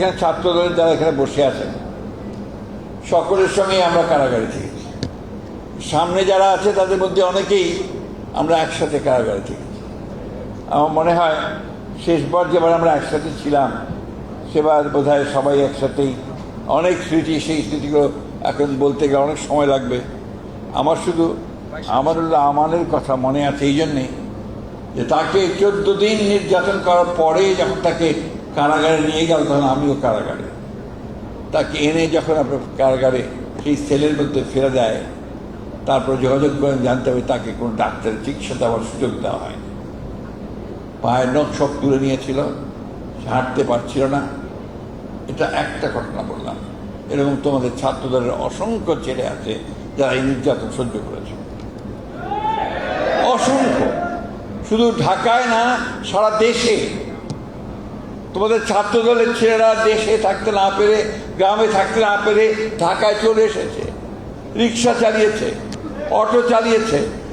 এখানে ছাত্র দলের যারা এখানে বসে আছেন, সকলের সঙ্গে আমরা কারাগারে থেকেছি। সামনে যারা আছে, তাদের মধ্যে অনেকেই আমরা একসাথে কারাগারে থেকেছি। আমার মনে হয়, শেষবার যেবার আমরা একসাথে ছিলাম, সেবার বোধ সবাই একসাথেই, অনেক স্মৃতি, সেই স্মৃতিগুলো এখন বলতে গেলে অনেক সময় লাগবে। আমার শুধু আমার আমানের কথা মনে আছে, এই জন্যে যে তাকে চোদ্দ দিন নির্যাতন করার পরে যখন তাকে কারাগারে নিয়ে গেল, তখন আমিও কারাগারে। তাকে এনে যখন আপনার কারাগারে সেই সেলের মধ্যে ফেলে দেয় তারপর যোগাযোগ করে জানতে হবে তাকে কোনো ডাক্তারের চিকিৎসা দেওয়ার সুযোগ দেওয়া হয়নি। পায়ের নখ সব তুলে নিয়েছিল হাঁটতে পারছিল না। এটা একটা ঘটনা বললাম। এরকম তোমাদের ছাত্রদের অসংখ্য ছেলে আছে যারা এই নির্যাতন সহ্য করেছে। অসংখ্য। শুধু ঢাকায় না, সারা দেশে তোমাদের ছাত্র দলের ছেলেরা দেশে থাকতে না পেরে, গ্রামে থাকতে না পেরে ঢাকায় চলে এসেছে। রিক্সা চালিয়েছে, অটো চালিয়েছে।